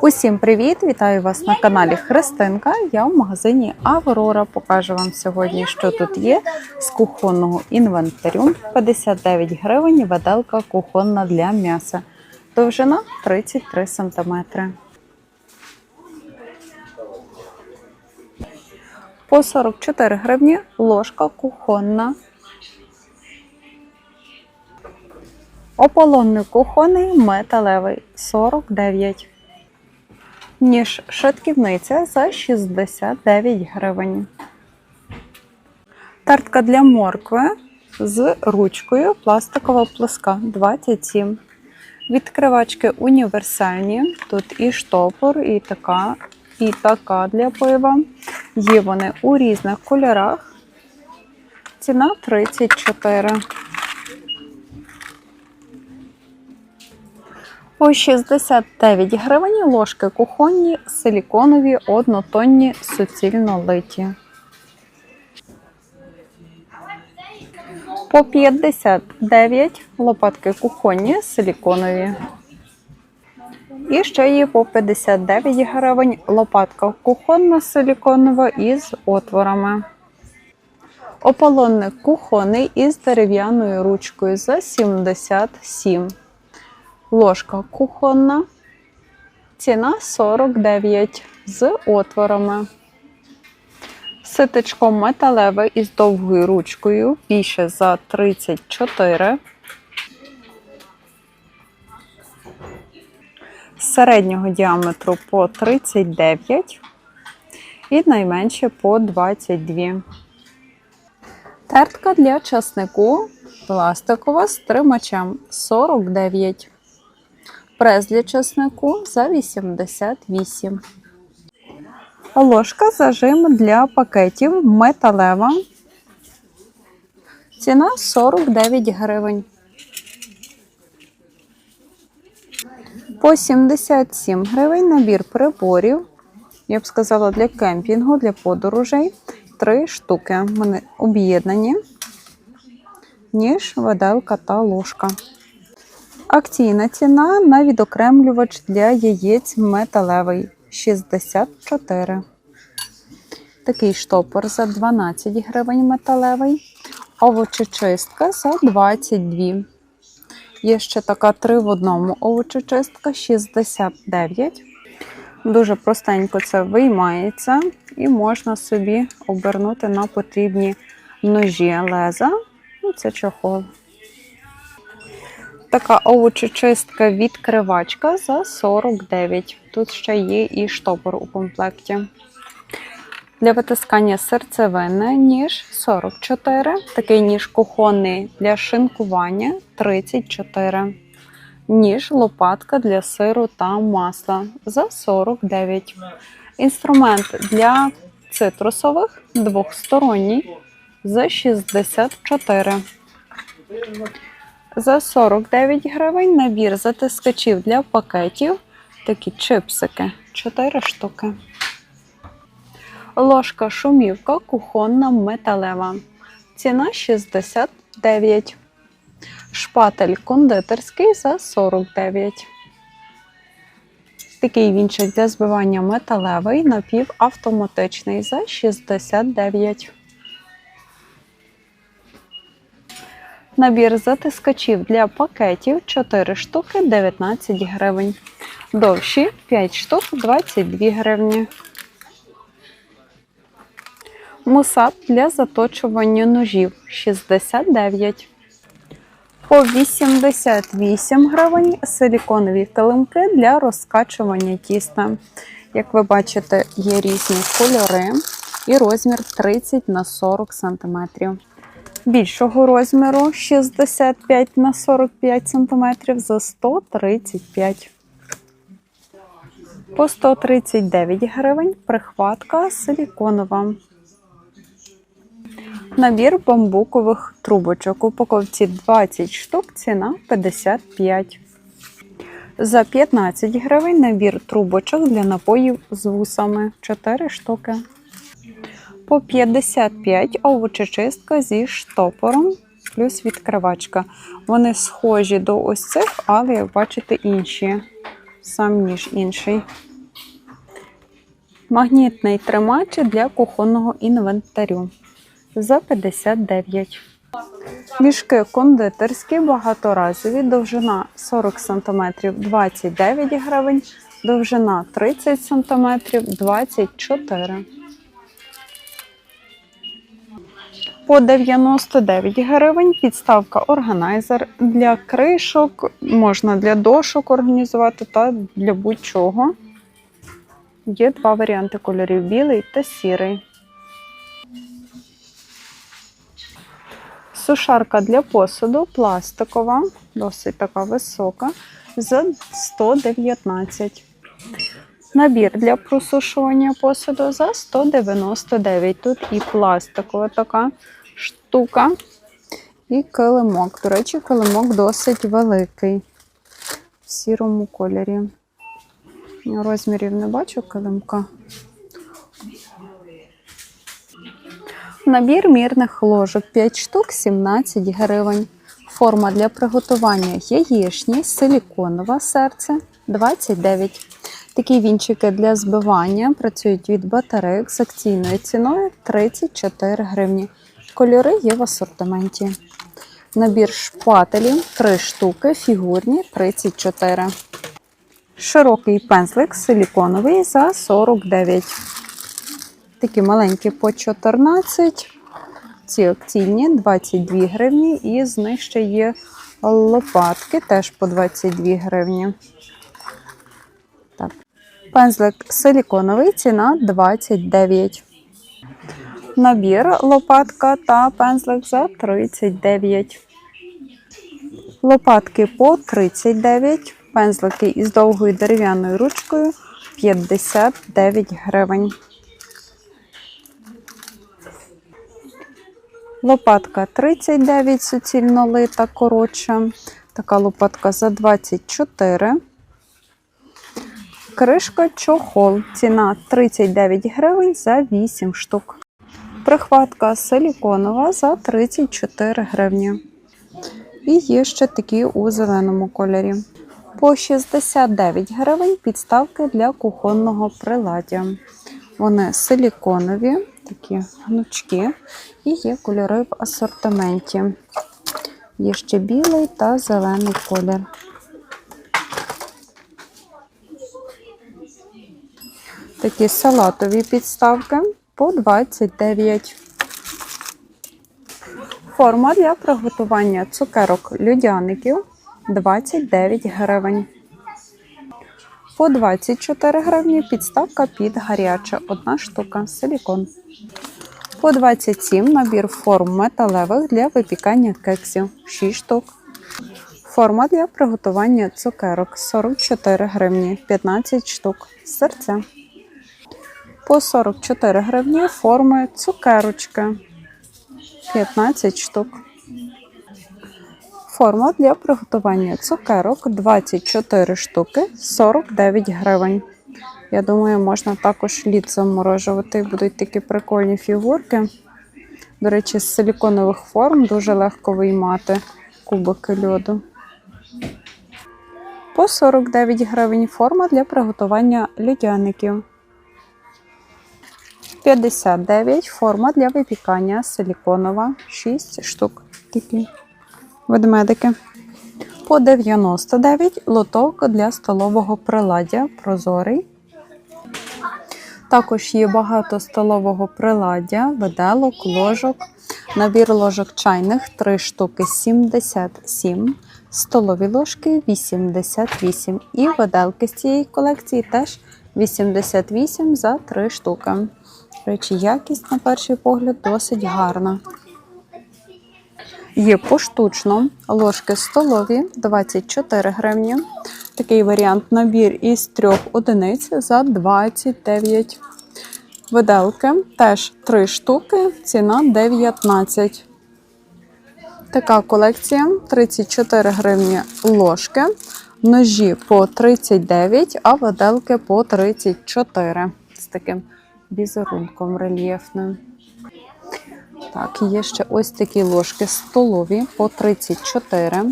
Усім привіт! Вітаю вас на каналі Христинка. Я в магазині Аврора. Покажу вам сьогодні, що тут є з кухонного інвентарю. 59 гривень, виделка кухонна для м'яса. Довжина 33 см. По 44 гривні ложка кухонна. Ополонний кухонний металевий 49. Ніж шатківниця за 69 гривень. Тартка для моркви з ручкою пластикова плоска 27. Відкривачки універсальні. Тут і штопор, і така, і така для пива. Є вони у різних кольорах. Ціна 34. По 69 гривень ложки кухонні, силіконові, однотонні, суцільно литі. По 59 лопатки кухонні, силіконові. І ще є по 59 гривень лопатка кухонна силіконова із отворами. Ополонник кухонний із дерев'яною ручкою за 77 ложка кухонна, ціна 49 з отворами. Ситечко металеве із довгою ручкою, більше за 34. Середнього діаметру по 39 і найменше по 22. Тертка для часнику пластикова з тримачем 49 прес для чеснику за 88. Ложка зажим для пакетів металева. Ціна 49 гривень. По 77 гривень набір приборів. Я б сказала, для кемпінгу, для подорожей. Три штуки. Вони об'єднані, ніж, виделка та ложка. Акційна ціна на відокремлювач для яєць металевий 64. Такий штопор за 12 гривень металевий. Овочечистка за 22. Є ще така 3 в одному овочечистка 69. Дуже простенько це виймається і можна собі обернути на потрібні ножі леза. Ну, це чохол. Така овочечистка відкривачка за 49. Тут ще є і штопор у комплекті. Для витискання серцевини ніж 44. Такий ніж кухонний для шинкування 34. Ніж лопатка для сиру та масла за 49. Інструмент для цитрусових двохсторонній за 64. За 49 гривень набір затискачів для пакетів. Такі чипсики 4 штуки. Ложка шумівка кухонна металева. Ціна 69. Шпатель кондитерський за 49. Такий вінчик для збивання металевий напівавтоматичний за 69. Набір затискачів для пакетів 4 штуки 19 гривень. Довші 5 штук 22 гривні. Мусат для заточування ножів 69. По 88 гривень силіконові килимки для розкачування тіста. Як ви бачите, є різні кольори і розмір 30 на 40 см більшого розміру 65 на 45 см за 135 По 139 гривень прихватка силіконова. Набір бамбукових трубочок. Упаковці 20 штук, ціна 55. За 15 гривень набір трубочок для напоїв з вусами 4 штуки по 55 овочечистка зі штопором, плюс відкривачка. Вони схожі до ось цих, але, як бачите, інші. сам ніж інший. Магнітний тримач для кухонного інвентарю за 59. Мішки кондитерські багаторазові, довжина 40 см 29 гривень, довжина 30 см 24. По 99 гривень підставка органайзер для кришок, можна для дошок організувати та для будь-чого. Є два варіанти кольорів білий та сірий. Сушарка для посуду пластикова, досить така висока, за 119. Набір для просушування посуду за 199. Тут і пластикова така штука, і килимок. До речі, килимок досить великий в сірому кольорі. Розмірів не бачу килимка. Набір мірних ложок 5 штук 17 гривень. Форма для приготування яєчні, силіконова серце 29. Такі вінчики для збивання працюють від батарейок з акційною ціною 34 гривні. Кольори є в асортименті. Набір шпателів 3 штуки, фігурні 34. Широкий пензлик силіконовий за 49. Такі маленькі по 14. Ці акційні 22 гривні. І з них ще є лопатки теж по 22 гривні. Пензлик силіконовий, ціна 29. Набір лопатка та пензлик за 39. Лопатки по 39. Пензлики із довгою дерев'яною ручкою 59 гривень. Лопатка 39 суцільно лита коротша. Така лопатка за 24. Кришка чохол. Ціна 39 гривень за 8 штук. Прихватка силіконова за 34 гривні. І є ще такі у зеленому кольорі. По 69 гривень підставки для кухонного приладдя. Вони силіконові, такі гнучки, і є кольори в асортименті. Є ще білий та зелений колір. Такі салатові підставки по 29. Форма для приготування цукерок людяників 29 гривень. По 24 гривні підставка під гаряче. Одна штука силікон. По 27 набір форм металевих для випікання кексів 6 штук. Форма для приготування цукерок 44 гривні 15 штук. Серце. По 44 гривні форми цукерочки 15 штук. Форма для приготування цукерок 24 штуки 49 гривень. Я думаю, можна також лід заморожувати. Будуть такі прикольні фігурки. До речі, з силіконових форм дуже легко виймати кубики льоду. По 49 гривень форма для приготування льодяників. 59 форма для випікання силіконова 6 штук. Такі ведмедики. По 99 лоток для столового приладдя прозорий. Також є багато столового приладдя, виделок, ложок. Набір ложок чайних 3 штуки 77, столові ложки 88. І виделки з цієї колекції теж 88 за 3 штуки. Речі, якість на перший погляд досить гарна. Є поштучно ложки столові 24 гривні. Такий варіант набір із трьох одиниць за 29. Виделки теж 3 штуки, ціна 19. Така колекція 34 гривні ложки, ножі по 39, а виделки по 34. З таким візерунком рельєфним. Так, є ще ось такі ложки столові по 34.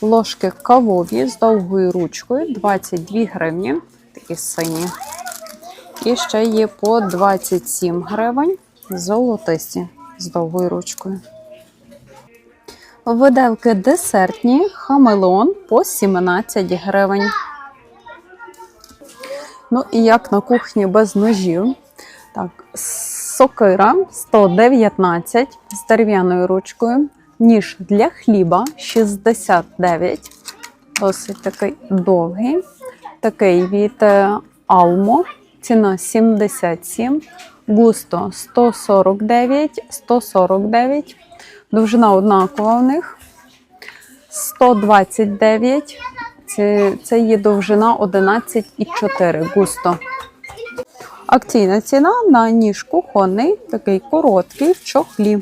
Ложки кавові з довгою ручкою 22 гривні, такі сині. І ще є по 27 гривень золотисті з довгою ручкою. Виделки десертні, хамелеон по 17 гривень. Ну і як на кухні без ножів. Так, сокира 119 з дерев'яною ручкою. Ніж для хліба 69. Досить такий довгий. Такий від е, Almo. Ціна 77. Густо 149, 149. Довжина однакова в них. 129. Це, це є довжина 11,4 густо. Акційна ціна на ніж кухонний, такий короткий в чохлі.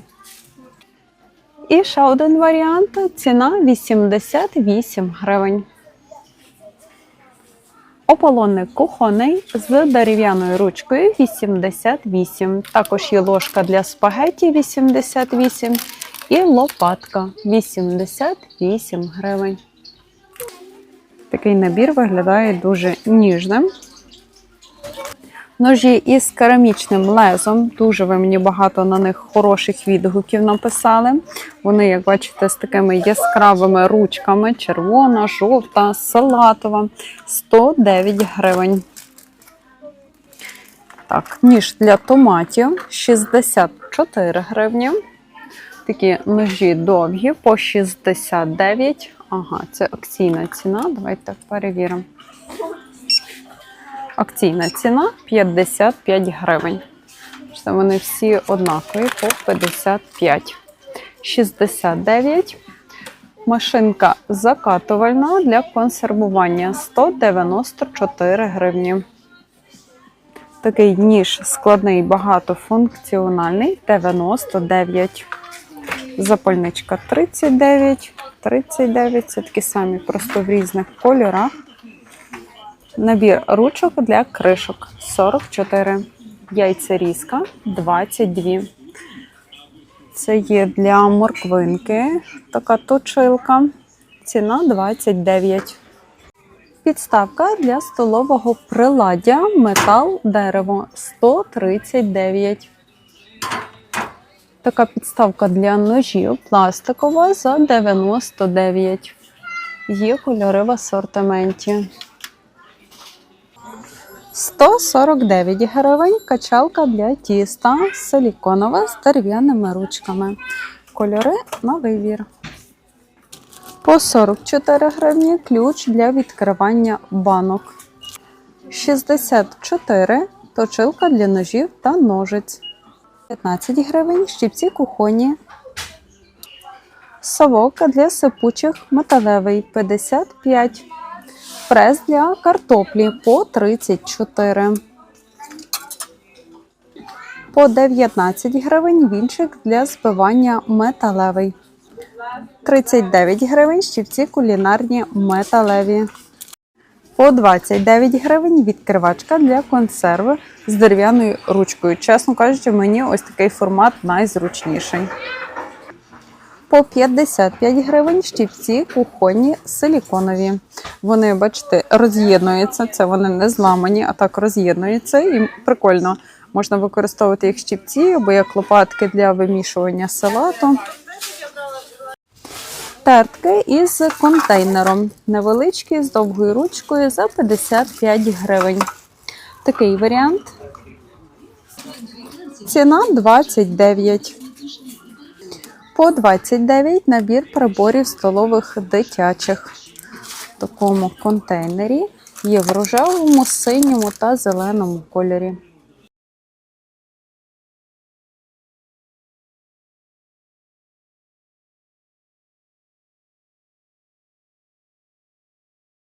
І ще один варіант. Ціна 88 гривень. Ополонник кухонний з дерев'яною ручкою 88. Також є ложка для спагеті 88 і лопатка 88 гривень. Такий набір виглядає дуже ніжним. Ножі із керамічним лезом. Дуже ви мені багато на них хороших відгуків написали. Вони, як бачите, з такими яскравими ручками: червона, жовта, салатова 109 гривень. Так, ніж для томатів 64 гривні. Такі ножі довгі по 69. Ага, це акційна ціна. Давайте перевіримо. Акційна ціна 55 гривень. Вони всі однакові по 55. 69. Машинка закатувальна для консервування 194 гривні. Такий ніж складний багатофункціональний 99. Запальничка 39, 39. Це такі самі, просто в різних кольорах. Набір ручок для кришок 44. Яйцерізка 22. Це є для морквинки. Така точилка. Ціна 29. Підставка для столового приладдя метал дерево 139. Така підставка для ножів пластикова за 99. Є кольори в асортименті. 149 гривень качалка для тіста силіконова з дерев'яними ручками. Кольори на вибір. По 44 гривні ключ для відкривання банок. 64 точилка для ножів та ножиць. 15 гривень щипці кухонні. Совок для сипучих металевий 55 Прес для картоплі по 34. По 19 гривень вінчик для збивання металевий. 39 гривень щипці кулінарні металеві. По 29 гривень відкривачка для консерви з дерев'яною ручкою. Чесно кажучи, мені ось такий формат найзручніший. По 55 гривень щипці кухонні силіконові. Вони, бачите, роз'єднуються. Це вони не зламані, а так роз'єднуються. І прикольно можна використовувати їх щипці або як лопатки для вимішування салату. Тертки із контейнером. Невеличкі, з довгою ручкою за 55 гривень. Такий варіант. Ціна 29. По 29 набір приборів столових дитячих. В такому контейнері є в рожевому, синьому та зеленому кольорі.